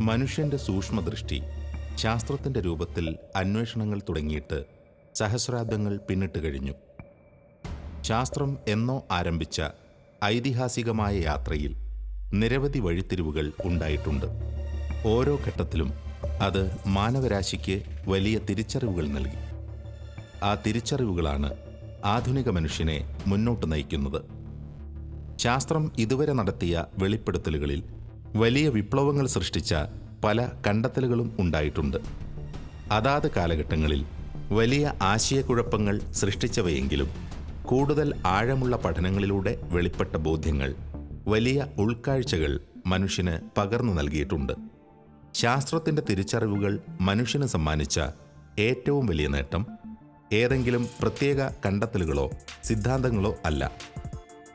മനുഷ്യന്റെ സൂക്ഷ്മദൃഷ്ടി ശാസ്ത്രത്തിന്റെ രൂപത്തിൽ അന്വേഷണങ്ങൾ തുടങ്ങിയിട്ട് സഹസ്രാബ്ദങ്ങൾ പിന്നിട്ട് കഴിഞ്ഞു. ശാസ്ത്രം എന്നോ ആരംഭിച്ച ഐതിഹാസികമായ യാത്രയിൽ നിരവധി വഴിത്തിരിവുകൾ ഉണ്ടായിട്ടുണ്ട്. ഓരോ ഘട്ടത്തിലും അത് മാനവരാശിക്ക് വലിയ തിരിച്ചറിവുകൾ നൽകി. ആ തിരിച്ചറിവുകളാണ് ആധുനിക മനുഷ്യനെ മുന്നോട്ട് നയിക്കുന്നത്. ശാസ്ത്രം ഇതുവരെ നടത്തിയ വെളിപ്പെടുത്തലുകളിൽ വലിയ വിപ്ലവങ്ങൾ സൃഷ്ടിച്ച പല കണ്ടെത്തലുകളും ഉണ്ടായിട്ടുണ്ട്. അതാത് കാലഘട്ടങ്ങളിൽ വലിയ ആശയക്കുഴപ്പങ്ങൾ സൃഷ്ടിച്ചവയെങ്കിലും കൂടുതൽ ആഴമുള്ള പഠനങ്ങളിലൂടെ വെളിപ്പെട്ട ബോധ്യങ്ങൾ വലിയ ഉൾക്കാഴ്ചകൾ മനുഷ്യന് പകർന്നു നൽകിയിട്ടുണ്ട്. ശാസ്ത്രത്തിന്റെ തിരിച്ചറിവുകൾ മനുഷ്യന് സമ്മാനിച്ച ഏറ്റവും വലിയ നേട്ടം ഏതെങ്കിലും പ്രത്യേക കണ്ടെത്തലുകളോ സിദ്ധാന്തങ്ങളോ അല്ല.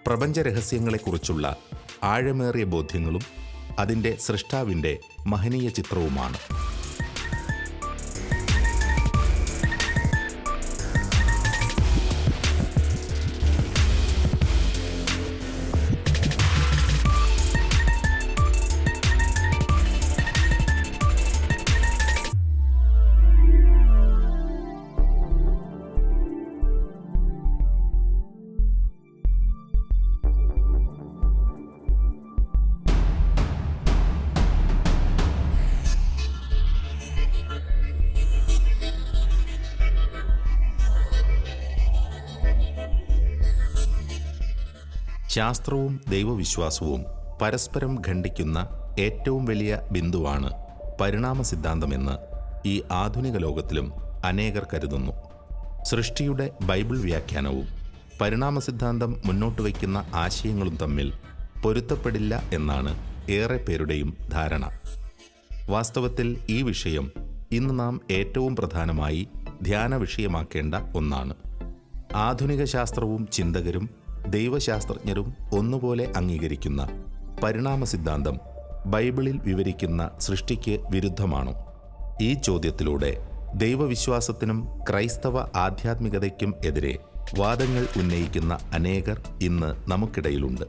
പ്രപഞ്ച രഹസ്യങ്ങളെക്കുറിച്ചുള്ള ആഴമേറിയ ബോധ്യങ്ങളും അതിന്റെ സൃഷ്ടാവിന്റെ മഹനീയ ചിത്രവുമാണ്. ശാസ്ത്രവും ദൈവവിശ്വാസവും പരസ്പരം ഖണ്ഡിക്കുന്ന ഏറ്റവും വലിയ ബിന്ദുവാണ് പരിണാമ സിദ്ധാന്തമെന്ന് ഈ ആധുനിക ലോകത്തിലും അനേകർ കരുതുന്നു. സൃഷ്ടിയുടെ ബൈബിൾ വ്യാഖ്യാനവും പരിണാമ സിദ്ധാന്തം മുന്നോട്ട് വയ്ക്കുന്ന ആശയങ്ങളും തമ്മിൽ പൊരുത്തപ്പെടില്ല എന്നാണ് ഏറെ പേരുടെയും ധാരണ. വാസ്തവത്തിൽ ഈ വിഷയം ഇന്ന് നാം ഏറ്റവും പ്രധാനമായി ധ്യാന വിഷയമാക്കേണ്ട ഒന്നാണ്. ആധുനിക ശാസ്ത്രവും ചിന്തകരും ദൈവശാസ്ത്രജ്ഞരും ഒന്നുപോലെ അംഗീകരിക്കുന്ന പരിണാമ സിദ്ധാന്തം ബൈബിളിൽ വിവരിക്കുന്ന സൃഷ്ടിക്ക് വിരുദ്ധമാണോ? ഈ ചോദ്യത്തിലൂടെ ദൈവവിശ്വാസത്തിനും ക്രൈസ്തവ ആധ്യാത്മികതയ്ക്കും എതിരെ വാദങ്ങൾ ഉന്നയിക്കുന്ന അനേകർ ഇന്ന് നമുക്കിടയിലുണ്ട്.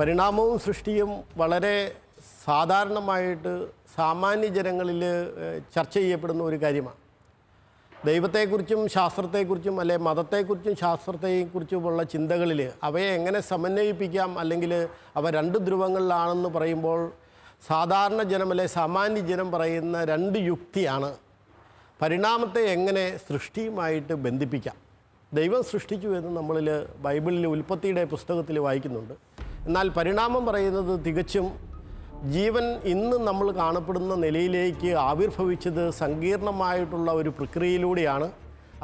പരിണാമവും സൃഷ്ടിയും വളരെ സാധാരണമായിട്ട് സാമാന്യ ജനങ്ങളിൽ ചർച്ച ചെയ്യപ്പെടുന്ന ഒരു കാര്യമാണ്. ദൈവത്തെക്കുറിച്ചും ശാസ്ത്രത്തെക്കുറിച്ചും അല്ലെ മതത്തെക്കുറിച്ചും ശാസ്ത്രത്തെക്കുറിച്ചുമുള്ള ചിന്തകളിൽ അവയെ എങ്ങനെ സമന്വയിപ്പിക്കാം അല്ലെങ്കിൽ അവ രണ്ട് ധ്രുവങ്ങളിലാണെന്ന് പറയുമ്പോൾ സാധാരണ ജനം അല്ലെ സാമാന്യ ജനം പറയുന്ന രണ്ട് യുക്തിയാണ്. പരിണാമത്തെ എങ്ങനെ സൃഷ്ടിയുമായിട്ട് ബന്ധിപ്പിക്കാം. ദൈവം സൃഷ്ടിച്ചു എന്ന് നമ്മളിൽ ബൈബിളിൽ ഉൽപ്പത്തിയുടെ പുസ്തകത്തിൽ വായിക്കുന്നുണ്ട്. എന്നാൽ പരിണാമം പറയുന്നത് തികച്ചും ജീവൻ ഇന്ന് നമ്മൾ കാണപ്പെടുന്ന നിലയിലേക്ക് ആവിർഭവിച്ചത് സങ്കീർണമായിട്ടുള്ള ഒരു പ്രക്രിയയിലൂടെയാണ്.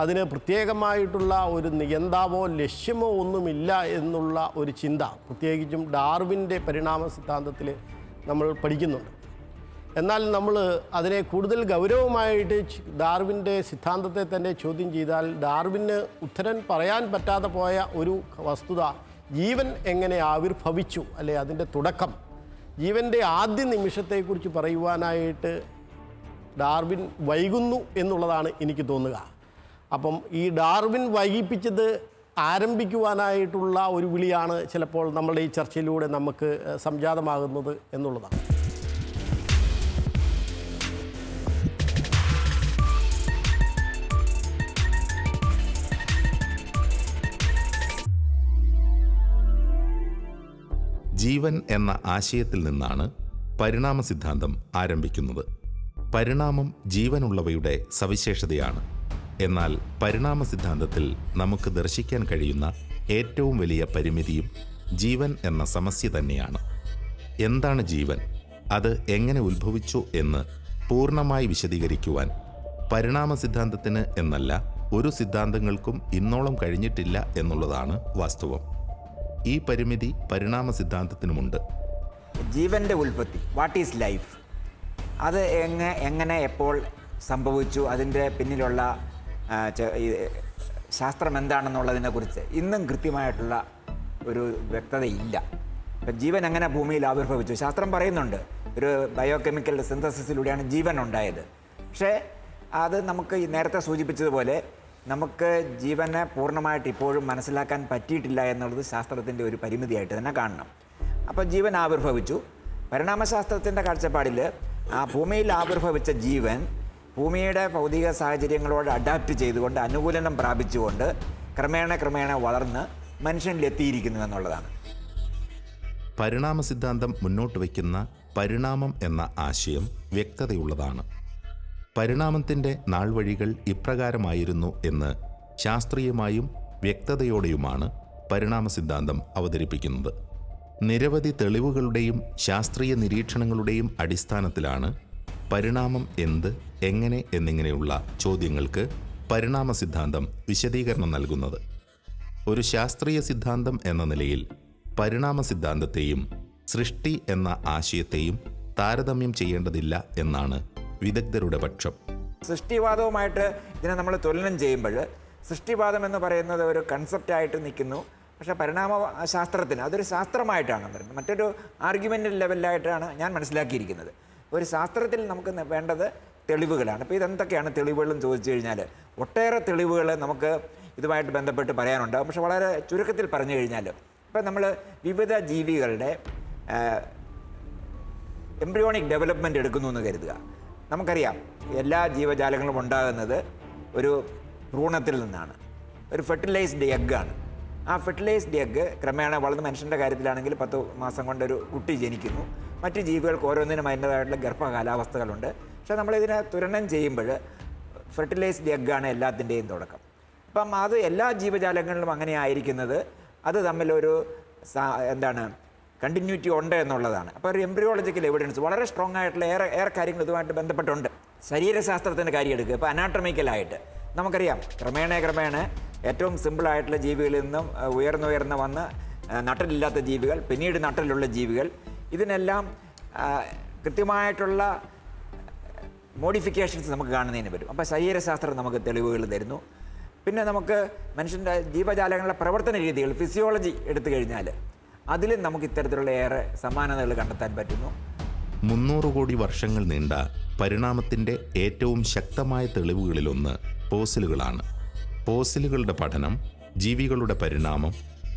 അതിന് പ്രത്യേകമായിട്ടുള്ള ഒരു നിയന്താവോ ലക്ഷ്യമോ ഒന്നുമില്ല എന്നുള്ള ഒരു ചിന്ത പ്രത്യേകിച്ചും ഡാർവിന്റെ പരിണാമ സിദ്ധാന്തത്തിൽ നമ്മൾ പഠിക്കുന്നുണ്ട്. എന്നാൽ നമ്മൾ അതിനെ കൂടുതൽ ഗൗരവമായിട്ട് ഡാർവിന്റെ സിദ്ധാന്തത്തെ തന്നെ ചോദ്യം ചെയ്താൽ ഡാർവിന് ഉത്തരം പറയാൻ പറ്റാതെ പോയ ഒരു വസ്തുത ജീവൻ എങ്ങനെ ആവിർഭവിച്ചു അല്ലെ അതിന്റെ തുടക്കം ജീവന്റെ ആദ്യ നിമിഷത്തെക്കുറിച്ച് പറയുവാനായിട്ട് ഡാർവിൻ വൈകുന്നു എന്നുള്ളതാണ് എനിക്ക് തോന്നുക. അപ്പം ഈ ഡാർവിൻ വൈകിപ്പിച്ചത് ആരംഭിക്കുവാനായിട്ടുള്ള ഒരു വിളിയാണ് ചിലപ്പോൾ നമ്മളുടെ ഈ ചർച്ചയിലൂടെ നമുക്ക് സംജാതമാകുന്നത് എന്നുള്ളതാണ്. ജീവൻ എന്ന ആശയത്തിൽ നിന്നാണ് പരിണാമ സിദ്ധാന്തം ആരംഭിക്കുന്നത്. പരിണാമം ജീവനുള്ളവയുടെ സവിശേഷതയാണ്. എന്നാൽ പരിണാമ സിദ്ധാന്തത്തിൽ നമുക്ക് ദർശിക്കാൻ കഴിയുന്ന ഏറ്റവും വലിയ പരിമിതിയും ജീവൻ എന്ന സമസ്യ തന്നെയാണ്. എന്താണ് ജീവൻ? അത് എങ്ങനെ ഉത്ഭവിച്ചു എന്ന് പൂർണമായി വിശദീകരിക്കുവാൻ പരിണാമ സിദ്ധാന്തത്തിന് എന്നല്ല ഒരു സിദ്ധാന്തങ്ങൾക്കും ഇന്നോളം കഴിഞ്ഞിട്ടില്ല എന്നുള്ളതാണ് വാസ്തവം. ഈ പരിമിതി പരിണാമ സിദ്ധാന്തത്തിനുമുണ്ട്. ജീവന്റെ ഉൽപ്പത്തി വാട്ട് ഈസ് ലൈഫ് അത് എങ്ങനെ എങ്ങനെ എപ്പോൾ സംഭവിച്ചു? അതിന്റെ പിന്നിലുള്ള ശാസ്ത്രം എന്താണെന്നുള്ളതിനെ കുറിച്ച് ഇന്നും കൃത്യമായിട്ടുള്ള ഒരു വ്യക്തതയില്ല. ഇപ്പം ജീവൻ എങ്ങനെ ഭൂമിയിൽ ആവിർഭവിച്ചു? ശാസ്ത്രം പറയുന്നുണ്ട് ഒരു ബയോകെമിക്കൽ സിന്തസിസിലൂടെയാണ് ജീവൻ ഉണ്ടായത്. പക്ഷേ അത് നമുക്ക് നേരത്തെ സൂചിപ്പിച്ചതുപോലെ നമുക്ക് ജീവനെ പൂർണമായിട്ട് ഇപ്പോഴും മനസ്സിലാക്കാൻ പറ്റിയിട്ടില്ല എന്നുള്ളത് ശാസ്ത്രത്തിന്റെ ഒരു പരിമിതിയായിട്ട് തന്നെ കാണണം. അപ്പോൾ ജീവൻ ആവിർഭവിച്ചു. പരിണാമശാസ്ത്രത്തിന്റെ കാഴ്ചപ്പാടിൽ ആ ഭൂമിയിൽ ആവിർഭവിച്ച ജീവൻ ഭൂമിയുടെ ഭൗതിക സാഹചര്യങ്ങളോട് അഡാപ്റ്റ് ചെയ്തുകൊണ്ട് അനുകൂലനം പ്രാപിച്ചുകൊണ്ട് ക്രമേണ ക്രമേണ വളർന്ന് മനുഷ്യനിലെത്തിയിരിക്കുന്നു എന്നുള്ളതാണ്. പരിണാമ സിദ്ധാന്തം മുന്നോട്ട് വയ്ക്കുന്ന പരിണാമം എന്ന ആശയം വ്യക്തതയുള്ളതാണ്. പരിണാമത്തിന്റെ നാൾവഴികൾ ഇപ്രകാരമായിരുന്നു എന്ന് ശാസ്ത്രീയമായും വ്യക്തതയോടെയുമാണ് പരിണാമ സിദ്ധാന്തം അവതരിപ്പിക്കുന്നത്. നിരവധി തെളിവുകളുടെയും ശാസ്ത്രീയ നിരീക്ഷണങ്ങളുടെയും അടിസ്ഥാനത്തിലാണ് പരിണാമം എന്ത് എങ്ങനെ എന്നിങ്ങനെയുള്ള ചോദ്യങ്ങൾക്ക് പരിണാമ സിദ്ധാന്തം വിശദീകരണം നൽകുന്നത്. ഒരു ശാസ്ത്രീയ സിദ്ധാന്തം എന്ന നിലയിൽ പരിണാമ സിദ്ധാന്തത്തെയും സൃഷ്ടി എന്ന ആശയത്തെയും താരതമ്യം ചെയ്യേണ്ടതില്ല എന്നാണ് വിദഗ്ധരുടെ പക്ഷം. സൃഷ്ടിവാദവുമായിട്ട് ഇതിനെ നമ്മൾ തുലനം ചെയ്യുമ്പോൾ സൃഷ്ടിവാദം എന്ന് പറയുന്നത് ഒരു കൺസെപ്റ്റായിട്ട് നിൽക്കുന്നു. പക്ഷെ പരിണാമ ശാസ്ത്രത്തിന് അതൊരു ശാസ്ത്രമായിട്ടാണ് വരുന്നത്. മറ്റൊരു ആർഗ്യുമെന്റ് ലെവലിലായിട്ടാണ് ഞാൻ മനസ്സിലാക്കിയിരിക്കുന്നത്. ഒരു ശാസ്ത്രത്തിൽ നമുക്ക് വേണ്ടത് തെളിവുകളാണ്. അപ്പോൾ ഇതെന്തൊക്കെയാണ് തെളിവുകളെന്ന് ചോദിച്ചു കഴിഞ്ഞാൽ ഒട്ടേറെ തെളിവുകൾ നമുക്ക് ഇതുമായിട്ട് ബന്ധപ്പെട്ട് പറയാനുണ്ടാകും പക്ഷെ വളരെ ചുരുക്കത്തിൽ പറഞ്ഞു കഴിഞ്ഞാൽ ഇപ്പം നമ്മൾ വിവിധ ജീവികളുടെ എംബ്രിയോണിക് ഡെവലപ്മെന്റ് എടുക്കുന്നു എന്ന് കരുതുക. നമുക്കറിയാം എല്ലാ ജീവജാലങ്ങളും ഉണ്ടാകുന്നത് ഒരു ഭ്രൂണത്തിൽ നിന്നാണ്. ഒരു ഫെർട്ടിലൈസ്ഡ് എഗ്ഗാണ് ആ ഫെർട്ടിലൈസ്ഡ് എഗ്ഗ് ക്രമേണ വളർന്ന് മനുഷ്യന്റെ കാര്യത്തിലാണെങ്കിൽ പത്ത് മാസം കൊണ്ട് ഒരു കുട്ടി ജനിക്കുന്നു. മറ്റ് ജീവികൾക്ക് ഓരോന്നിനും അതിന്റേതായിട്ടുള്ള ഗർഭകാലാവസ്ഥകളുണ്ട്. പക്ഷേ നമ്മളിതിനെ തുരണം ചെയ്യുമ്പോൾ ഫെർട്ടിലൈസ്ഡ് എഗ്ഗാണ് എല്ലാത്തിന്റെയും തുടക്കം. അപ്പം അത് എല്ലാ ജീവജാലങ്ങളിലും അങ്ങനെ ആയിരിക്കുന്നത് അത് തമ്മിലൊരു എന്താണ് കണ്ടിന്യൂറ്റി ഉണ്ട് എന്നുള്ളതാണ്. അപ്പോൾ ഒരു എംബ്രിയോളജിക്കൽ എവിഡൻസ് വളരെ സ്ട്രോങ് ആയിട്ടുള്ള ഏറെ ഏറെ കാര്യങ്ങൾ ഇതുമായിട്ട് ബന്ധപ്പെട്ടുണ്ട്. ശരീരശാസ്ത്രത്തിന്റെ കാര്യം എടുക്കുക. ഇപ്പോൾ അനാട്ടമിക്കലായിട്ട് നമുക്കറിയാം ക്രമേണ ക്രമേണ ഏറ്റവും സിമ്പിളായിട്ടുള്ള ജീവികളിൽ നിന്നും ഉയർന്നുയർന്ന് വന്ന് നട്ടലില്ലാത്ത ജീവികൾ പിന്നീട് നട്ടലുള്ള ജീവികൾ ഇതിനെല്ലാം കൃത്യമായിട്ടുള്ള മോഡിഫിക്കേഷൻസ് നമുക്ക് കാണുന്നതിന് വരും അപ്പോൾ ശരീരശാസ്ത്രം നമുക്ക് തെളിവുകൾ തരുന്നു. പിന്നെ നമുക്ക് മനുഷ്യന്റെ ജീവജാലങ്ങളുടെ പ്രവർത്തന രീതികൾ ഫിസിയോളജി എടുത്തു കഴിഞ്ഞാൽ അതിലും നമുക്ക് ഇത്തരത്തിലുള്ള ഏറെ സമാനതകൾ കണ്ടെത്താൻ പറ്റുന്നു. മുന്നൂറ് കോടി വർഷങ്ങൾ നീണ്ട പരിണാമത്തിന്റെ ഏറ്റവും ശക്തമായ തെളിവുകളിലൊന്ന് പോസിലുകളാണ്. പോസിലുകളുടെ പഠനം ജീവികളുടെ പരിണാമം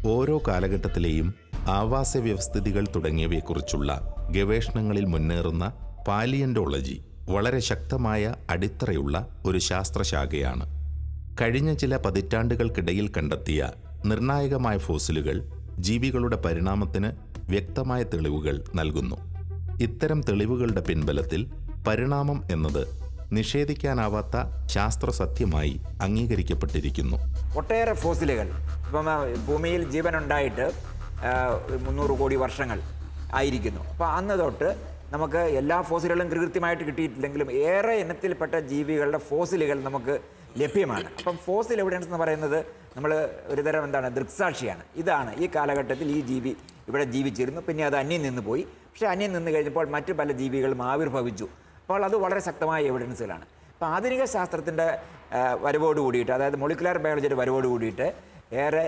ഓരോ കാലഘട്ടത്തിലെയും ആവാസ വ്യവസ്ഥിതികൾ തുടങ്ങിയവയെക്കുറിച്ചുള്ള ഗവേഷണങ്ങളിൽ മുന്നേറുന്ന പാലിയന്റോളജി വളരെ ശക്തമായ അടിത്തറയുള്ള ഒരു ശാസ്ത്രശാഖയാണ്. കഴിഞ്ഞ ചില പതിറ്റാണ്ടുകൾക്കിടയിൽ കണ്ടെത്തിയ നിർണായകമായ ഫോസിലുകൾ ജീവികളുടെ പരിണാമത്തിന് വ്യക്തമായ തെളിവുകൾ നൽകുന്നു. ഇത്തരം തെളിവുകളുടെ പിൻബലത്തിൽ പരിണാമം എന്നത് നിഷേധിക്കാനാവാത്ത ശാസ്ത്രസത്യമായി അംഗീകരിക്കപ്പെട്ടിരിക്കുന്നു. ഒട്ടേറെ ഫോസിലുകൾ. ഇപ്പം ഭൂമിയിൽ ജീവനുണ്ടായിട്ട് മുന്നൂറ് കോടി വർഷങ്ങൾ ആയിരിക്കുന്നു. അപ്പോൾ അന്ന് തൊട്ട് നമുക്ക് എല്ലാ ഫോസിലുകളും കൃത്യമായിട്ട് കിട്ടിയിട്ടില്ലെങ്കിലും ഏറെ ഇനത്തിൽപ്പെട്ട ജീവികളുടെ ഫോസിലുകൾ നമുക്ക് ലഭ്യമാണ്. അപ്പം ഫോസിൽ എവിഡൻസ് എന്ന് പറയുന്നത്? നമ്മൾ ഒരുതരം എന്താണ് ദൃക്സാക്ഷിയാണ്. ഇതാണ് ഈ കാലഘട്ടത്തിൽ ഈ ജീവി ഇവിടെ ജീവിച്ചിരുന്നു. പിന്നെ അത് അന്യം നിന്ന് പോയി. പക്ഷേ അന്യം നിന്ന് കഴിഞ്ഞപ്പോൾ മറ്റു പല ജീവികളും ആവിർഭവിച്ചു. അപ്പോൾ അത് വളരെ ശക്തമായ എവിഡൻസുകളാണ് അപ്പോൾ ആധുനിക ശാസ്ത്രത്തിന്റെ വരവോട് കൂടിയിട്ട് അതായത് മോളിക്കുലാർ ബയോളജിയുടെ വരവോട് കൂടിയിട്ട് ഏറെ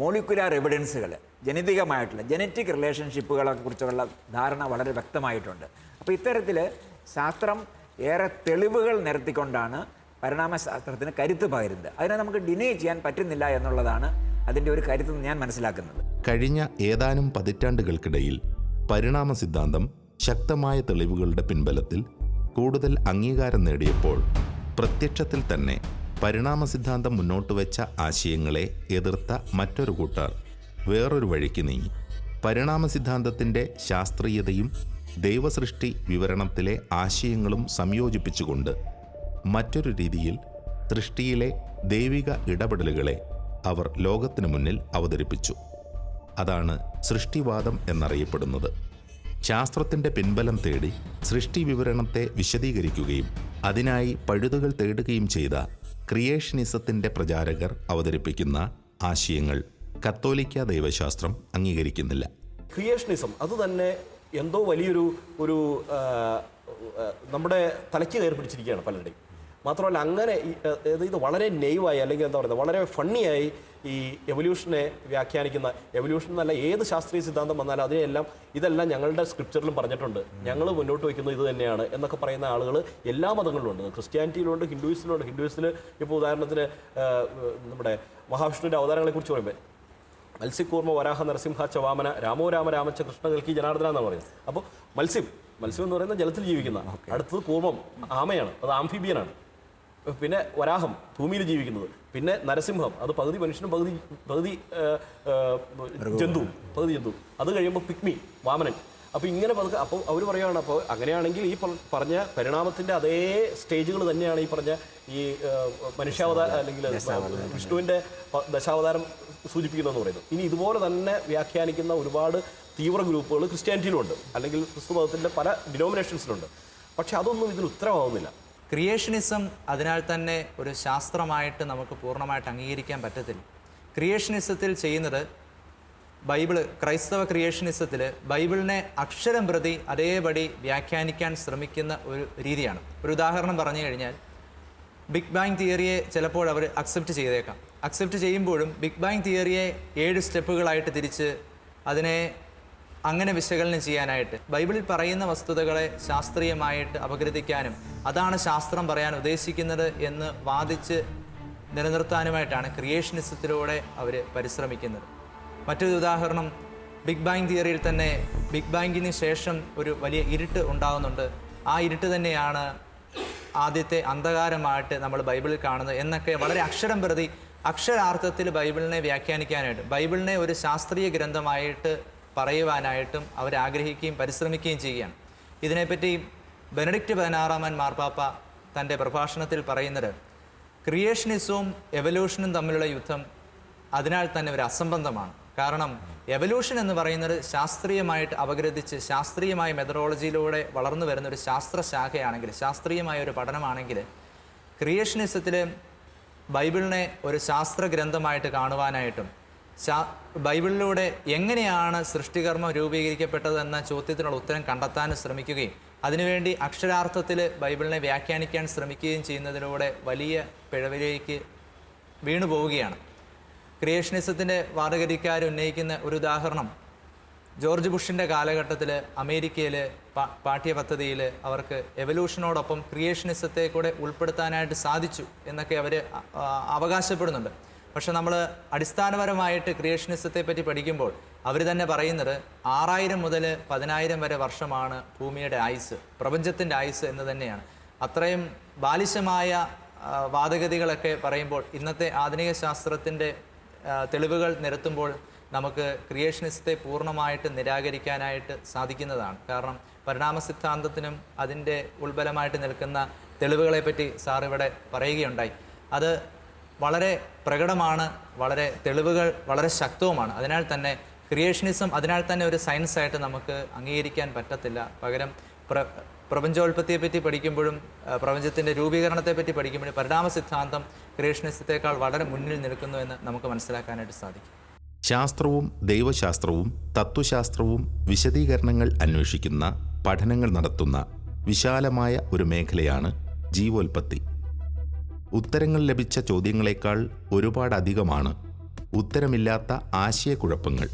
മോളിക്കുലാർ എവിഡൻസുകൾ ജനിതികമായിട്ടുള്ള ജനറ്റിക് റിലേഷൻഷിപ്പുകളെ കുറിച്ചുള്ള ധാരണ വളരെ വ്യക്തമായിട്ടുണ്ട്. അപ്പോൾ ഇത്തരത്തിൽ ശാസ്ത്രം ഏറെ തെളിവുകൾ നിരത്തിക്കൊണ്ടാണ് പരിണാമശാസ്ത്രത്തിന് കരുത്ത് പകരുന്നത്. അതിനെ നമുക്ക് ഡിനേ ചെയ്യാൻ പറ്റുന്നില്ല എന്നുള്ളതാണ് അതിന്റെ ഒരു കരുത്ത് ഞാൻ മനസ്സിലാക്കുന്നത്. കഴിഞ്ഞ ഏതാനും പതിറ്റാണ്ടുകൾക്കിടയിൽ പരിണാമ സിദ്ധാന്തം ശക്തമായ തെളിവുകളുടെ പിൻബലത്തിൽ കൂടുതൽ അംഗീകാരം നേടിയപ്പോൾ പ്രത്യക്ഷത്തിൽ തന്നെ പരിണാമ സിദ്ധാന്തം മുന്നോട്ട് വെച്ച ആശയങ്ങളെ എതിർത്ത മറ്റൊരു കൂട്ടർ വേറൊരു വഴിക്ക് നീങ്ങി. പരിണാമ സിദ്ധാന്തത്തിന്റെ ശാസ്ത്രീയതയും ദൈവസൃഷ്ടി വിവരണത്തിലെ ആശയങ്ങളും സംയോജിപ്പിച്ചുകൊണ്ട് മറ്റൊരു രീതിയിൽ സൃഷ്ടിയിലെ ദൈവിക ഇടപെടലുകളെ അവർ ലോകത്തിനു മുന്നിൽ അവതരിപ്പിച്ചു. അതാണ് സൃഷ്ടിവാദം എന്നറിയപ്പെടുന്നത്. ശാസ്ത്രത്തിന്റെ പിൻബലം തേടി സൃഷ്ടി വിവരണത്തെ വിശദീകരിക്കുകയും അതിനായി പഴുതുകൾ തേടുകയും ചെയ്ത ക്രിയേഷനിസത്തിന്റെ പ്രചാരകർ അവതരിപ്പിക്കുന്ന ആശയങ്ങൾ കത്തോലിക്ക ദൈവശാസ്ത്രം അംഗീകരിക്കുന്നില്ല. ക്രിയേഷനിസം അത് തന്നെ എന്തോ വലിയൊരു ഒരു നമ്മുടെ തലയ്ക്ക് കയറി പിടിച്ചിരിക്കുകയാണ് പലരുടെയും. മാത്രമല്ല അങ്ങനെ ഈ, ഇത് വളരെ നെയ്വായി അല്ലെങ്കിൽ എന്താ പറയുന്നത് വളരെ ഫണ്ണിയായി ഈ എവല്യൂഷനെ വ്യാഖ്യാനിക്കുന്ന എവല്യൂഷൻ എന്നല്ല ഏത് ശാസ്ത്രീയ സിദ്ധാന്തം വന്നാലും അതിനെല്ലാം ഇതെല്ലാം ഞങ്ങളുടെ സ്ക്രിപ്ചറിലും പറഞ്ഞിട്ടുണ്ട്. ഞങ്ങൾ മുന്നോട്ട് വയ്ക്കുന്നത് ഇത് തന്നെയാണ് എന്നൊക്കെ പറയുന്ന ആളുകൾ എല്ലാ മതങ്ങളിലും ഉണ്ട് ക്രിസ്ത്യാനിറ്റിയിലുണ്ട് ഹിന്ദുയിസിലുണ്ട് ഹിന്ദുയിസ്റ്റിൽ ഇപ്പോൾ ഉദാഹരണത്തിന് നമ്മുടെ മഹാവിഷ്ണുവിന്റെ അവതാരങ്ങളെക്കുറിച്ച് പറയുമ്പോൾ മത്സ്യക്കൂർമ്മ വരാഹ നരസിംഹ ചവാമന രാമോ രാമ രാമച്ച കൃഷ്ണ കൽക്കി ജനാർദ്ദന എന്നാണ് പറയുന്നത്. അപ്പോൾ മത്സ്യം മത്സ്യം എന്ന് പറയുന്നത് ജലത്തിൽ ജീവിക്കുന്ന അടുത്തത് കൂർമ്മം ആമയാണ് അത് ആംഫിബിയനാണ്. പിന്നെ വരാഹം ഭൂമിയിൽ ജീവിക്കുന്നത്. പിന്നെ നരസിംഹം അത് പകുതി മനുഷ്യനും പകുതി പകുതി ജന്തുവും പകുതി ജന്തു. അത് കഴിയുമ്പോൾ പിക്മി വാമനൻ. അപ്പോൾ ഇങ്ങനെ പതുക്കെ അപ്പോൾ അവർ പറയുകയാണ് അപ്പോൾ അങ്ങനെയാണെങ്കിൽ ഈ പറഞ്ഞ പരിണാമത്തിന്റെ അതേ സ്റ്റേജുകൾ തന്നെയാണ് ഈ പറഞ്ഞ ഈ മനുഷ്യാവതാരം അല്ലെങ്കിൽ വിഷ്ണുവിന്റെ ദശാവതാരം സൂചിപ്പിക്കുന്നതെന്ന് പറയുന്നത്. ഇനി ഇതുപോലെ തന്നെ വ്യാഖ്യാനിക്കുന്ന ഒരുപാട് തീവ്ര ഗ്രൂപ്പുകൾ ക്രിസ്ത്യാനിറ്റിയിലുണ്ട്. അല്ലെങ്കിൽ ക്രിസ്തു മതത്തിന്റെ പല ഡിനോമിനേഷൻസിലുണ്ട്. പക്ഷെ അതൊന്നും ഇതിന് ഉത്തരവാകുന്നില്ല. ക്രിയേഷനിസം അതിനാൽ തന്നെ ഒരു ശാസ്ത്രമായിട്ട് നമുക്ക് പൂർണമായിട്ട് അംഗീകരിക്കാൻ പറ്റത്തില്ല. ക്രിയേഷനിസത്തിൽ ചെയ്യുന്നത് ബൈബിൾ ക്രൈസ്തവ ക്രിയേഷനിസത്തിൽ ബൈബിളിനെ അക്ഷരം പ്രതി അതേപടി വ്യാഖ്യാനിക്കാൻ ശ്രമിക്കുന്ന ഒരു രീതിയാണ്. ഒരു ഉദാഹരണം പറഞ്ഞു കഴിഞ്ഞാൽ ബിഗ് ബാങ് തിയറിയെ ചിലപ്പോൾ അവർ അക്സെപ്റ്റ് ചെയ്തേക്കാം. അക്സെപ്റ്റ് ചെയ്യുമ്പോഴും ബിഗ് ബാങ് തിയറിയെ ഏഴ് സ്റ്റെപ്പുകളായിട്ട് തിരിച്ച് അതിനെ അങ്ങനെ വിശകലനം ചെയ്യാനായിട്ട് ബൈബിളിൽ പറയുന്ന വസ്തുതകളെ ശാസ്ത്രീയമായിട്ട് അപഗ്രഥിക്കാനും അതാണ് ശാസ്ത്രം പറയാൻ ഉദ്ദേശിക്കുന്നത് എന്ന് വാദിച്ച് നിലനിർത്താനുമായിട്ടാണ് ക്രിയേഷനിസത്തിലൂടെ അവർ പരിശ്രമിക്കുന്നത്. മറ്റൊരു ഉദാഹരണം ബിഗ് ബാങ് തിയറിയിൽ തന്നെ ബിഗ് ബാങ്കിന് ശേഷം ഒരു വലിയ ഇരുട്ട് ഉണ്ടാകുന്നുണ്ട് ആ ഇരുട്ട് തന്നെയാണ് ആദ്യത്തെ അന്ധകാരമായിട്ട് നമ്മൾ ബൈബിളിൽ കാണുന്നത് എന്നൊക്കെ വളരെ അക്ഷരം പ്രതി അക്ഷരാർത്ഥത്തിൽ ബൈബിളിനെ വ്യാഖ്യാനിക്കാനായിട്ട് ബൈബിളിനെ ഒരു ശാസ്ത്രീയ ഗ്രന്ഥമായിട്ട് പറയുവാനായിട്ടും അവരാഗ്രഹിക്കുകയും പരിശ്രമിക്കുകയും ചെയ്യുകയാണ്. ഇതിനെപ്പറ്റി ബെനഡിക്റ്റ് പതിനാറാമൻ മാർപ്പാപ്പ തന്റെ പ്രഭാഷണത്തിൽ പറയുന്നത് ക്രിയേഷനിസവും എവല്യൂഷനും തമ്മിലുള്ള യുദ്ധം അതിനാൽ തന്നെ ഒരു അസംബന്ധമാണ്. കാരണം എവല്യൂഷൻ എന്ന് പറയുന്നത് ശാസ്ത്രീയമായിട്ട് അപഗ്രഥിച്ച് ശാസ്ത്രീയമായ മെത്തഡോളജിയിലൂടെ വളർന്നു വരുന്ന ഒരു ശാസ്ത്രശാഖയാണെങ്കിൽ ശാസ്ത്രീയമായ ഒരു പഠനമാണെങ്കിൽ ക്രിയേഷനിസത്തിൽ ബൈബിളിനെ ഒരു ശാസ്ത്ര ഗ്രന്ഥമായിട്ട് കാണുവാനായിട്ടും ബൈബിളിലൂടെ എങ്ങനെയാണ് സൃഷ്ടികർമ്മം രൂപീകരിക്കപ്പെട്ടത് എന്ന ചോദ്യത്തിനുള്ള ഉത്തരം കണ്ടെത്താൻ ശ്രമിക്കുകയും അതിനുവേണ്ടി അക്ഷരാർത്ഥത്തിൽ ബൈബിളിനെ വ്യാഖ്യാനിക്കാൻ ശ്രമിക്കുകയും ചെയ്യുന്നതിലൂടെ വലിയ പിഴവിലേക്ക് വീണു പോവുകയാണ്. ക്രിയേഷനിസത്തിന്റെ വാദഗതിക്കാർ ഉന്നയിക്കുന്ന ഒരു ഉദാഹരണം ജോർജ് ബുഷിന്റെ കാലഘട്ടത്തിൽ അമേരിക്കയിൽ പാഠ്യപദ്ധതിയിൽ അവർക്ക് എവല്യൂഷനോടൊപ്പം ക്രിയേഷനിസത്തെ കൂടെ ഉൾപ്പെടുത്താനായിട്ട് സാധിച്ചു എന്നൊക്കെ അവർ അവകാശപ്പെടുന്നുണ്ട്. പക്ഷെ നമ്മൾ അടിസ്ഥാനപരമായിട്ട് ക്രിയേഷനിസത്തെ പറ്റി പഠിക്കുമ്പോൾ അവർ തന്നെ പറയുന്നത് ആറായിരം മുതൽ പതിനായിരം വരെ വർഷമാണ് ഭൂമിയുടെ ആയുസ് പ്രപഞ്ചത്തിന്റെ ആയുസ് എന്ന് തന്നെയാണ്. അത്രയും ബാലിശമായ വാദഗതികളൊക്കെ പറയുമ്പോൾ ഇന്നത്തെ ആധുനിക ശാസ്ത്രത്തിന്റെ തെളിവുകൾ നിരത്തുമ്പോൾ നമുക്ക് ക്രിയേഷനിസത്തെ പൂർണമായിട്ട് നിരാകരിക്കാനായിട്ട് സാധിക്കുന്നതാണ്. കാരണം പരിണാമ സിദ്ധാന്തത്തിനും അതിന്റെ ഉൾബലമായിട്ട് നിൽക്കുന്ന തെളിവുകളെപ്പറ്റി സാർ ഇവിടെ പറയുകയുണ്ടായി. അത് വളരെ പ്രകടമാണ് വളരെ തെളിവുകൾ വളരെ ശക്തവുമാണ്. അതിനാൽ തന്നെ ക്രിയേഷനിസം അതിനാൽ തന്നെ ഒരു സയൻസായിട്ട് നമുക്ക് അംഗീകരിക്കാൻ പറ്റത്തില്ല. പകരം പ്ര പ്രപഞ്ചോൽപത്തിയെ പറ്റി പഠിക്കുമ്പോഴും പ്രപഞ്ചത്തിന്റെ രൂപീകരണത്തെ പറ്റി പഠിക്കുമ്പോഴും പരിണാമ സിദ്ധാന്തം ക്രിയേഷനിസത്തേക്കാൾ വളരെ മുന്നിൽ നിൽക്കുന്നു എന്ന് നമുക്ക് മനസ്സിലാക്കാനായിട്ട് സാധിക്കും. ശാസ്ത്രവും ദൈവശാസ്ത്രവും തത്വശാസ്ത്രവും വിശദീകരണങ്ങൾ അന്വേഷിക്കുന്ന പഠനങ്ങൾ നടത്തുന്ന വിശാലമായ ഒരു മേഖലയാണ് ജീവോൽപത്തി ഉത്തരങ്ങൾ ലഭിച്ച ചോദ്യങ്ങളെക്കാൾ ഒരുപാടധികമാണ്. ഉത്തരമില്ലാത്ത ആശയക്കുഴപ്പങ്ങൾ.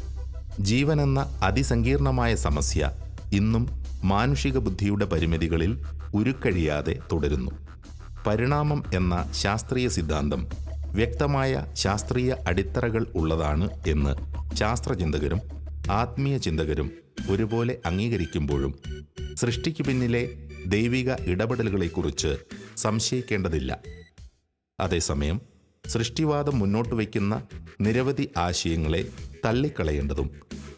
ജീവനെന്ന അതിസങ്കീർണമായ സമസ്യ ഇന്നും മാനുഷിക ബുദ്ധിയുടെ പരിമിതികളിൽ ഉരുക്കഴിയാതെ തുടരുന്നു. പരിണാമം എന്ന ശാസ്ത്രീയ സിദ്ധാന്തം വ്യക്തമായ ശാസ്ത്രീയ അടിത്തറകൾ ഉള്ളതാണ് എന്ന് ശാസ്ത്രചിന്തകരും ആത്മീയ ചിന്തകരും ഒരുപോലെ അംഗീകരിക്കുമ്പോഴും സൃഷ്ടിക്ക് പിന്നിലെ ദൈവിക ഇടപെടലുകളെക്കുറിച്ച് സംശയിക്കേണ്ടതില്ല. അതേസമയം സൃഷ്ടിവാദം മുന്നോട്ട് വയ്ക്കുന്ന നിരവധി ആശയങ്ങളെ തള്ളിക്കളയേണ്ടതും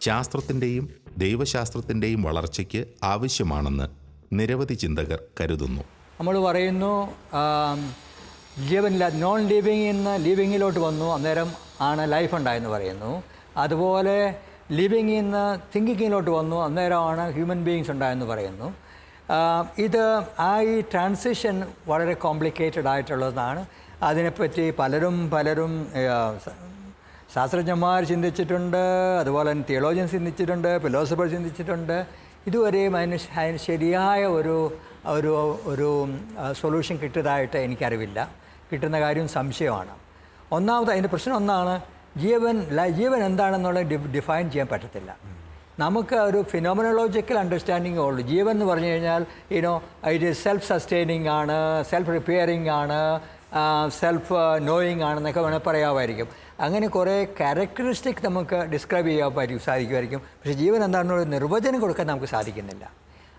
ശാസ്ത്രത്തിന്റെയും ദൈവശാസ്ത്രത്തിന്റെയും വളർച്ചയ്ക്ക് ആവശ്യമാണെന്ന് നിരവധി ചിന്തകർ കരുതുന്നു. നമ്മൾ പറയുന്നു ജീവനില്ല നോൺ ലിവിങ് നിന്ന് ലിവിങ്ങിലോട്ട് വന്നു. അന്നേരം ആണ് ലൈഫ് ഉണ്ടായെന്ന് പറയുന്നു. അതുപോലെ ലിവിങ് നിന്ന് തിങ്കിങ്ങിലോട്ട് വന്നു. അന്നേരമാണ് ഹ്യൂമൻ ബീയിങ്സ് ഉണ്ടായെന്ന് പറയുന്നു. ഇത് ആ ഈ ട്രാൻസിഷൻ വളരെ കോംപ്ലിക്കേറ്റഡ് ആയിട്ടുള്ളതാണ്. അതിനെപ്പറ്റി പലരും പലരും ശാസ്ത്രജ്ഞന്മാർ ചിന്തിച്ചിട്ടുണ്ട് അതുപോലെ തന്നെ തിയോളോജിയൻ ചിന്തിച്ചിട്ടുണ്ട് ഫിലോസഫർ ചിന്തിച്ചിട്ടുണ്ട്. ഇതുവരെയും അതിന് അതിന് ശരിയായ ഒരു ഒരു ഒരു സൊല്യൂഷൻ കിട്ടിയതായിട്ട് എനിക്കറിവില്ല. കിട്ടുന്ന കാര്യം സംശയമാണ്. ഒന്നാമത് അതിന്റെ പ്രശ്നം ഒന്നാണ് ജീവൻ ജീവൻ എന്താണെന്നുള്ളത് ഡിഫൈൻ ചെയ്യാൻ പറ്റത്തില്ല. നമുക്ക് ഒരു ഫിനോമിനോളജിക്കൽ അണ്ടർസ്റ്റാൻഡിങ് ഉള്ളൂ. ജീവൻ എന്ന് പറഞ്ഞു കഴിഞ്ഞാൽ you know it is self sustaining ആണ് സെൽഫ് റിപ്പയറിങ് ആണ് സെൽഫ് നോയിങ് ആണെന്നൊക്കെ വേണേൽ പറയാമായിരിക്കും. അങ്ങനെ കുറേ ക്യാരക്ടറിസ്റ്റിക് നമുക്ക് ഡിസ്ക്രൈബ് ചെയ്യാൻ പറ്റും സാധിക്കുമായിരിക്കും. പക്ഷേ ജീവൻ എന്താണെന്നുള്ള നിർവചനം കൊടുക്കാൻ നമുക്ക് സാധിക്കുന്നില്ല.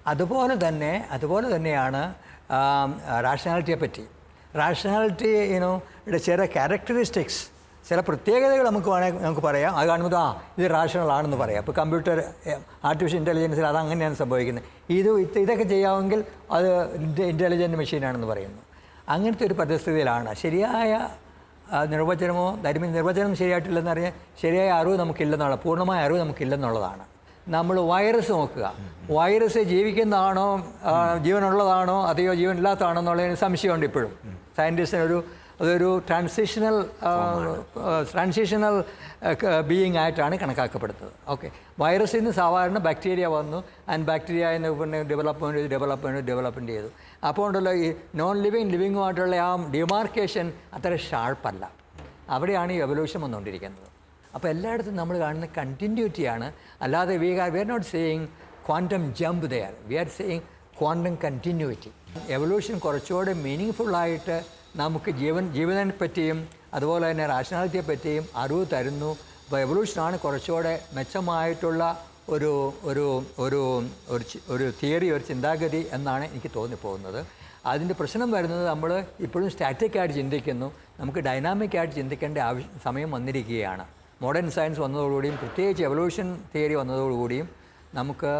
അതുപോലെ തന്നെ അതുപോലെ തന്നെയാണ് റാഷണാലിറ്റിയെ പറ്റി. റാഷണാലിറ്റി ഇനോ ഇവിടെ ചില ക്യാരക്ടറിസ്റ്റിക്സ് ചില പ്രത്യേകതകൾ നമുക്ക് വേണമെങ്കിൽ നമുക്ക് പറയാം. അത് കാണുമ്പോൾ ആ ഇത് റാഷണൽ ആണെന്ന് പറയാം. ഇപ്പോൾ കമ്പ്യൂട്ടർ ആർട്ടിഫിഷ്യൽ ഇന്റലിജൻസിൽ അത് അങ്ങനെയാണ് സംഭവിക്കുന്നത്. ഇത് ഇതൊക്കെ ചെയ്യാമെങ്കിൽ അത് ഇന്റലിജന്റ് മെഷീനാണെന്ന് പറയുന്നു. അങ്ങനത്തെ ഒരു പരിസ്ഥിതിയിലാണ് ശരിയായ നിർവചനമോ ധർമ്മ നിർവചനം ശരിയായിട്ടില്ലെന്ന് അറിയാൻ ശരിയായ അറിവ് നമുക്കില്ലെന്നുള്ള പൂർണമായ അറിവ് നമുക്കില്ലെന്നുള്ളതാണ്. നമ്മൾ വൈറസ് നോക്കുക. വൈറസ് ജീവിക്കുന്നതാണോ ജീവനുള്ളതാണോ അതെയോ ജീവനില്ലാത്തതാണോ എന്നുള്ളതിന് സംശയമുണ്ട് ഇപ്പോഴും. സയന്റിസ്റ്റിനൊരു അതൊരു ട്രാൻസിഷണൽ ട്രാൻസിഷണൽ ബീയിങ് ആയിട്ടാണ് കണക്കാക്കപ്പെടുന്നത്. ഓക്കെ വൈറസിൽ നിന്ന് സാധാരണ ബാക്ടീരിയ വന്നു. ആൻഡ് ബാക്ടീരിയ എന്ന് പിന്നെ ഡെവലപ്മെന്റ് ചെയ്ത് ഡെവലപ്മെന്റ് ഡെവലപ്മെന്റ് ചെയ്തു. അപ്പോൾ ഉണ്ടല്ലോ ഈ നോൺ ലിവിങ് ലിവിങ്ങുമായിട്ടുള്ള ആ ഡിമാർക്കേഷൻ അത്ര ഷാർപ്പല്ല അവിടെയാണ് ഈ എവല്യൂഷൻ വന്നുകൊണ്ടിരിക്കുന്നത്. അപ്പോൾ എല്ലായിടത്തും നമ്മൾ കാണുന്ന കണ്ടിന്യൂറ്റിയാണ് അല്ലാതെ we are we are not saying quantum jump there we are saying quantum continuity evolution കുറച്ചുകൂടെ മീനിങ് ഫുള്ളായിട്ട് നമുക്ക് ജീവൻ ജീവിതനെ പറ്റിയും അതുപോലെ തന്നെ റാഷണാലിറ്റിയെ പറ്റിയും അറിവ് തരുന്നു. അപ്പോൾ എവല്യൂഷനാണ് കുറച്ചുകൂടെ മെച്ചമായിട്ടുള്ള ഒരു ഒരു ഒരു ഒരു ഒരു തിയറി ഒരു ചിന്താഗതി എന്നാണ് എനിക്ക് തോന്നിപ്പോകുന്നത്. അതിന്റെ പ്രശ്നം വരുന്നത് നമ്മൾ ഇപ്പോഴും സ്റ്റാറ്റിക്കായിട്ട് ചിന്തിക്കുന്നു. നമുക്ക് ഡൈനാമിക്കായിട്ട് ചിന്തിക്കേണ്ട ആവശ്യം സമയം വന്നിരിക്കുകയാണ്. മോഡേൺ സയൻസ് വന്നതോടുകൂടിയും പ്രത്യേകിച്ച് എവല്യൂഷൻ തിയറി വന്നതോടുകൂടിയും നമുക്ക്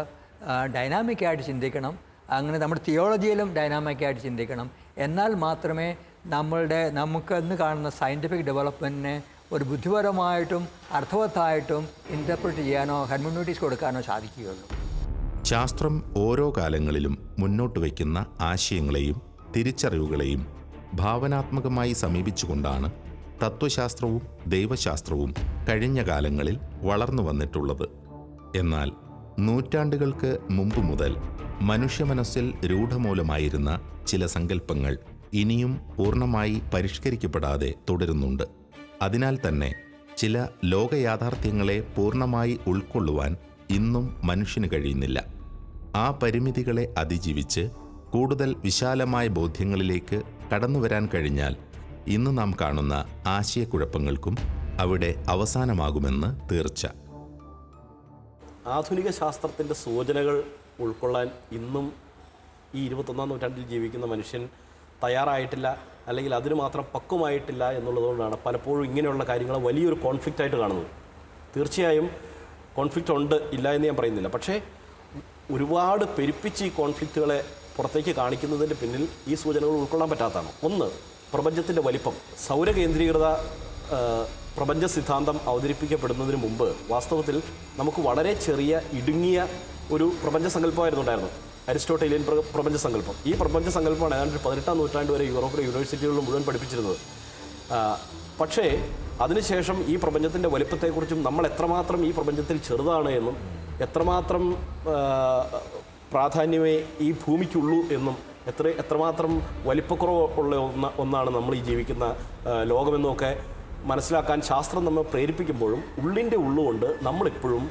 ഡൈനാമിക്കായിട്ട് ചിന്തിക്കണം. അങ്ങനെ നമ്മുടെ തിയോളജിയിലും ഡൈനാമിക്കായിട്ട് ചിന്തിക്കണം. എന്നാൽ മാത്രമേ നമ്മളുടെ നമുക്ക് ഇന്ന് കാണുന്ന സയന്റിഫിക് ഡെവലപ്മെന്റിനെ ഒരു ബുദ്ധിപരമായിട്ടും അർത്ഥവത്തായിട്ടും ഇന്റർപ്രറ്റ് ചെയ്യാനോ കമ്മ്യൂണിറ്റീസ് കൊടുക്കാനോ സാധിക്കുകയുള്ളൂ. ശാസ്ത്രം ഓരോ കാലങ്ങളിലും മുന്നോട്ട് വയ്ക്കുന്ന ആശയങ്ങളെയും തിരിച്ചറിവുകളെയും ഭാവനാത്മകമായി സമീപിച്ചുകൊണ്ടാണ് തത്വശാസ്ത്രവും ദൈവശാസ്ത്രവും കഴിഞ്ഞ കാലങ്ങളിൽ വളർന്നു വന്നിട്ടുള്ളത്. എന്നാൽ നൂറ്റാണ്ടുകൾക്ക് മുമ്പ് മുതൽ മനുഷ്യ മനസ്സിൽ രൂഢമൂലമായിരുന്ന ചില സങ്കല്പങ്ങൾ ഇനിയും പൂർണമായി പരിഷ്കരിക്കപ്പെടാതെ തുടരുന്നുണ്ട്. അതിനാൽ തന്നെ ചില ലോകയാഥാർത്ഥ്യങ്ങളെ പൂർണമായി ഉൾക്കൊള്ളുവാൻ ഇന്നും മനുഷ്യന് കഴിയുന്നില്ല. ആ പരിമിതികളെ അതിജീവിച്ച് കൂടുതൽ വിശാലമായ ബോധ്യങ്ങളിലേക്ക് കടന്നുവരാൻ കഴിഞ്ഞാൽ ഇന്ന് നാം കാണുന്ന ആശയക്കുഴപ്പങ്ങൾക്കും അവിടെ അവസാനമാകുമെന്ന് തീർച്ച. ആധുനിക ശാസ്ത്രത്തിന്റെ സൂചനകൾ ഉൾക്കൊള്ളാൻ ഇന്നും ഈ ഇരുപത്തൊന്നാം നൂറ്റാണ്ടിൽ ജീവിക്കുന്ന മനുഷ്യൻ തയ്യാറായിട്ടില്ല അല്ലെങ്കിൽ അതിന് മാത്രം പക്വമായിട്ടില്ല എന്നുള്ളതുകൊണ്ടാണ് പലപ്പോഴും ഇങ്ങനെയുള്ള കാര്യങ്ങൾ വലിയൊരു കോൺഫ്ലിക്റ്റ് ആയിട്ട് കാണുന്നത്. തീർച്ചയായും കോൺഫ്ലിക്റ്റ് ഉണ്ട് ഇല്ല എന്ന് ഞാൻ പറയുന്നില്ല. പക്ഷേ ഒരുപാട് പെരുപ്പിച്ച് ഈ കോൺഫ്ലിക്റ്റുകളെ പുറത്തേക്ക് കാണിക്കുന്നതിന്റെ പിന്നിൽ ഈ സൂചനകൾ ഉൾക്കൊള്ളാൻ പറ്റാത്തതാണ്. ഒന്ന് പ്രപഞ്ചത്തിന്റെ വലിപ്പം. സൗരകേന്ദ്രീകൃത പ്രപഞ്ച സിദ്ധാന്തം അവതരിപ്പിക്കപ്പെടുന്നതിന് മുമ്പ് വാസ്തവത്തിൽ നമുക്ക് വളരെ ചെറിയ ഇടുങ്ങിയ ഒരു പ്രപഞ്ച സങ്കല്പമായിരുന്നു ഉണ്ടായിരുന്നത്. അരിസ്റ്റോട്ടേലിയൻ പ്രപഞ്ച സങ്കല്പം. ഈ പ്രപഞ്ച സങ്കല്പമാണ് ഏതാണ്ട് പതിനെട്ടാം നൂറ്റാണ്ട് വരെ യൂറോപ്പിലെ യൂണിവേഴ്സിറ്റികളിൽ മുഴുവൻ പഠിപ്പിച്ചിരുന്നത്. പക്ഷേ അതിനുശേഷം ഈ പ്രപഞ്ചത്തിന്റെ വലിപ്പത്തെക്കുറിച്ചും നമ്മൾ എത്രമാത്രം ഈ പ്രപഞ്ചത്തിൽ ചെറുതാണ് എന്നും എത്രമാത്രം പ്രാധാന്യമേ ഈ ഭൂമിക്കുള്ളൂ എന്നും എത്ര എത്രമാത്രം വലിപ്പക്കുറവ് ഉള്ള ഒന്ന് ഒന്നാണ് നമ്മൾ ഈ ജീവിക്കുന്ന ലോകമെന്നൊക്കെ മനസ്സിലാക്കാൻ ശാസ്ത്രം നമ്മെ പ്രേരിപ്പിക്കുമ്പോഴും ഉള്ളിന്റെ ഉള്ളുകൊണ്ട് നമ്മളിപ്പോഴും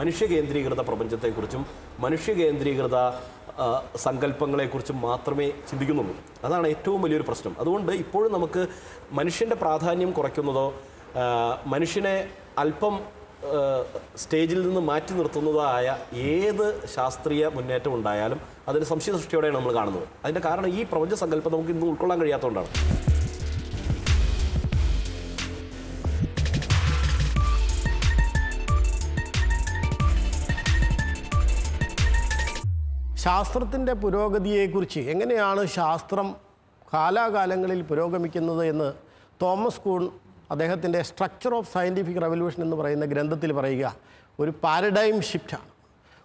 മനുഷ്യ കേന്ദ്രീകൃത പ്രപഞ്ചത്തെക്കുറിച്ചും മനുഷ്യ കേന്ദ്രീകൃത സങ്കല്പങ്ങളെക്കുറിച്ച് മാത്രമേ ചിന്തിക്കുന്നുള്ളൂ. അതാണ് ഏറ്റവും വലിയൊരു പ്രശ്നം. അതുകൊണ്ട് ഇപ്പോഴും നമുക്ക് മനുഷ്യന്റെ പ്രാധാന്യം കുറയ്ക്കുന്നതോ മനുഷ്യനെ അല്പം സ്റ്റേജിൽ നിന്ന് മാറ്റി നിർത്തുന്നതായ ഏത് ശാസ്ത്രീയ മുന്നേറ്റം ഉണ്ടായാലും അതിന് സംശയ സൃഷ്ടിയോടെയാണ് നമ്മൾ കാണുന്നത്. അതിന്റെ കാരണം ഈ പ്രപഞ്ച സങ്കല്പം നമുക്ക് ഇന്ന് ഉൾക്കൊള്ളാൻ കഴിയാത്തതുകൊണ്ടാണ്. ശാസ്ത്രത്തിന്റെ പുരോഗതിയെക്കുറിച്ച് എങ്ങനെയാണ് ശാസ്ത്രം കാലാകാലങ്ങളിൽ പുരോഗമിക്കുന്നത് എന്ന് തോമസ് കൂൺ അദ്ദേഹത്തിന്റെ സ്ട്രക്ചർ ഓഫ് സയന്റിഫിക് റെവല്യൂഷൻ എന്ന് പറയുന്ന ഗ്രന്ഥത്തിൽ പറയുക. ഒരു പാരഡൈം ഷിഫ്റ്റാണ്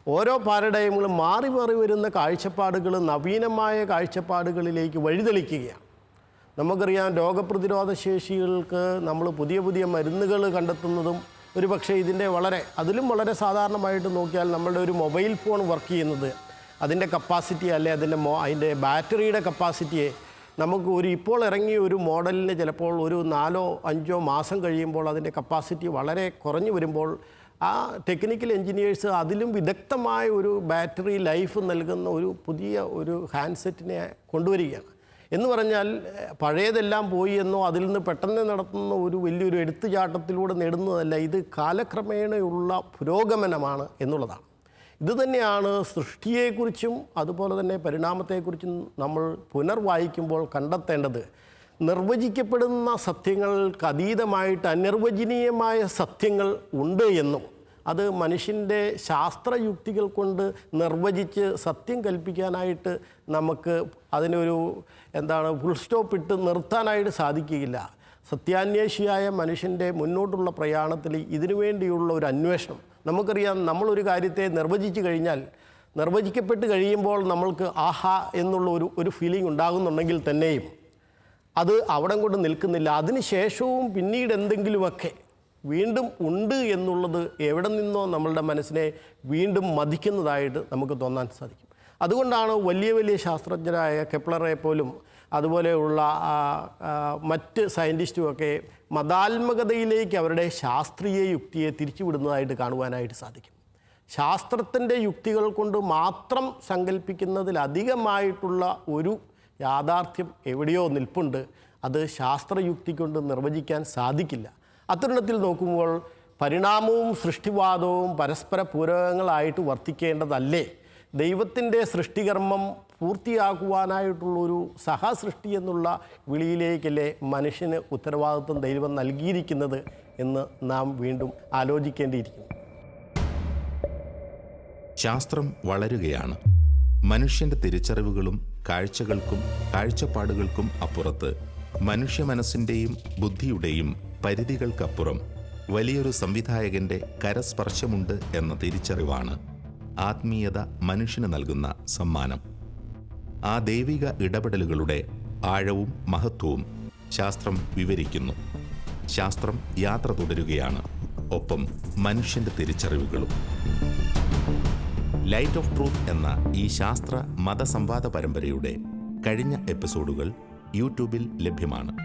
ഓരോ പാരഡൈമുകളും മാറി മാറി വരുന്ന കാഴ്ചപ്പാടുകൾ നവീനമായ കാഴ്ചപ്പാടുകളിലേക്ക് വഴിതെളിക്കുകയാണ്. നമുക്കറിയാം രോഗപ്രതിരോധ ശേഷികൾക്ക് നമ്മൾ പുതിയ പുതിയ മരുന്നുകൾ കണ്ടെത്തുന്നതും ഒരു പക്ഷേ ഇതിന്റെ വളരെ അതിലും വളരെ സാധാരണമായിട്ട് നോക്കിയാൽ നമ്മളുടെ ഒരു മൊബൈൽ ഫോൺ വർക്ക് ചെയ്യുന്നത് അതിന്റെ കപ്പാസിറ്റി അല്ലെ അതിന്റെ മോ അതിന്റെ ബാറ്ററിയുടെ കപ്പാസിറ്റിയെ നമുക്ക് ഒരു ഇപ്പോൾ ഇറങ്ങിയ ഒരു മോഡലിന് ചിലപ്പോൾ ഒരു നാലോ അഞ്ചോ മാസം കഴിയുമ്പോൾ അതിന്റെ കപ്പാസിറ്റി വളരെ കുറഞ്ഞു വരുമ്പോൾ ആ ടെക്നിക്കൽ എൻജിനീയേഴ്സ് അതിലും വിദഗ്ധമായ ഒരു ബാറ്ററി ലൈഫ് നൽകുന്ന ഒരു പുതിയ ഒരു ഹാൻഡ്സെറ്റിനെ കൊണ്ടുവരികയാണ്. എന്ന് പറഞ്ഞാൽ പഴയതെല്ലാം പോയി എന്നോ അതിൽ നിന്ന് പെട്ടെന്ന് നടത്തുന്ന ഒരു വലിയൊരു എടുത്തുചാട്ടത്തിലൂടെ നേടുന്നതല്ല ഇത് കാലക്രമേണയുള്ള പുരോഗമനമാണ് എന്നുള്ളതാണ്. ഇത് തന്നെയാണ് സൃഷ്ടിയെക്കുറിച്ചും അതുപോലെ തന്നെ പരിണാമത്തെക്കുറിച്ചും നമ്മൾ പുനർവായിക്കുമ്പോൾ കണ്ടെത്തേണ്ടത്. നിർവചിക്കപ്പെടുന്ന സത്യങ്ങൾക്ക് അതീതമായിട്ട് അനിർവചനീയമായ സത്യങ്ങൾ ഉണ്ട് എന്നും അത് മനുഷ്യന്റെ ശാസ്ത്രയുക്തികൾ കൊണ്ട് നിർവചിച്ച് സത്യം കൽപ്പിക്കാനായിട്ട് നമുക്ക് അതിനൊരു എന്താണ് ഫുൾ സ്റ്റോപ്പ് ഇട്ട് നിർത്താനായിട്ട് സാധിക്കുകയില്ല. സത്യാന്വേഷിയായ മനുഷ്യന്റെ മുന്നോട്ടുള്ള പ്രയാണത്തിൽ ഇതിനു വേണ്ടിയുള്ള ഒരു അന്വേഷണം നമുക്കറിയാം നമ്മളൊരു കാര്യത്തെ നിർവചിച്ചു കഴിഞ്ഞാൽ നിർവചിക്കപ്പെട്ട് കഴിയുമ്പോൾ നമ്മൾക്ക് ആഹാ എന്നുള്ള ഒരു ഒരു ഫീലിംഗ് ഉണ്ടാകുന്നുണ്ടെങ്കിൽ തന്നെയും അത് അവിടം കൊണ്ട് നിൽക്കുന്നില്ല. അതിനുശേഷവും പിന്നീട് എന്തെങ്കിലുമൊക്കെ വീണ്ടും ഉണ്ട് എന്നുള്ളത് എവിടെ നിന്നോ നമ്മളുടെ മനസ്സിനെ വീണ്ടും മതിക്കുന്നതായിട്ട് നമുക്ക് തോന്നാൻ സാധിക്കും. അതുകൊണ്ടാണ് വലിയ വലിയ ശാസ്ത്രജ്ഞരായ കെപ്ലറെ പോലും അതുപോലെയുള്ള മറ്റ് സയന്റിസ്റ്റുമൊക്കെ മതാത്മകതയിലേക്ക് അവരുടെ ശാസ്ത്രീയ യുക്തിയെ തിരിച്ചുവിടുന്നതായിട്ട് കാണുവാനായിട്ട് സാധിക്കും. ശാസ്ത്രത്തിന്റെ യുക്തികൾ കൊണ്ട് മാത്രം സങ്കല്പിക്കുന്നതിലധികമായിട്ടുള്ള ഒരു യാഥാർത്ഥ്യം എവിടെയോ നിൽപ്പുണ്ട്. അത് ശാസ്ത്രയുക്തി കൊണ്ട് നിർവചിക്കാൻ സാധിക്കില്ല. അത്തരുണത്തിൽ നോക്കുമ്പോൾ പരിണാമവും സൃഷ്ടിവാദവും പരസ്പര പൂരകങ്ങളായിട്ട് വർത്തിക്കേണ്ടതല്ലേ? ദൈവത്തിന്റെ സൃഷ്ടികർമ്മം പൂർത്തിയാക്കുവാനായിട്ടുള്ളൊരു സഹസൃഷ്ടി എന്നുള്ള വിളിയിലേക്കല്ലേ മനുഷ്യന് ഉത്തരവാദിത്വം ദൈവം നൽകിയിരിക്കുന്നത് എന്ന് നാം വീണ്ടും ആലോചിക്കേണ്ടിയിരിക്കുന്നു. ശാസ്ത്രം വളരുകയാണ്. മനുഷ്യന്റെ തിരിച്ചറിവുകളും കാഴ്ചകൾക്കും കാഴ്ചപ്പാടുകൾക്കും അപ്പുറത്ത് മനുഷ്യ മനസ്സിന്റെയും ബുദ്ധിയുടെയും പരിധികൾക്കപ്പുറം വലിയൊരു സംവിധായകന്റെ കരസ്പർശമുണ്ട് എന്ന തിരിച്ചറിവാണ്. ആത്മീയത മനുഷ്യന് നൽകുന്ന സമ്മാനം. ആ ദൈവിക ഇടപെടലുകളുടെ ആഴവും മഹത്വവും ശാസ്ത്രം വിവരിക്കുന്നു. ശാസ്ത്രം യാത്ര തുടരുകയാണ്. ഒപ്പം മനുഷ്യന്റെ തിരിച്ചറിവുകളും. ലൈറ്റ് ഓഫ് ട്രൂത്ത് എന്ന ഈ ശാസ്ത്ര മതസംവാദ പരമ്പരയുടെ കഴിഞ്ഞ എപ്പിസോഡുകൾ യൂട്യൂബിൽ ലഭ്യമാണ്.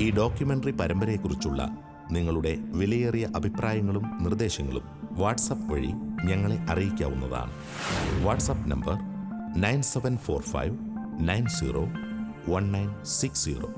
ഈ ഡോക്യുമെന്ററി പരമ്പരയെക്കുറിച്ചുള്ള നിങ്ങളുടെ വിലയേറിയ അഭിപ്രായങ്ങളും നിർദ്ദേശങ്ങളും വാട്സപ്പ് വഴി ഞങ്ങളെ അറിയിക്കാവുന്നതാണ്. WhatsApp number nine seven four five nine zero one nine six zero.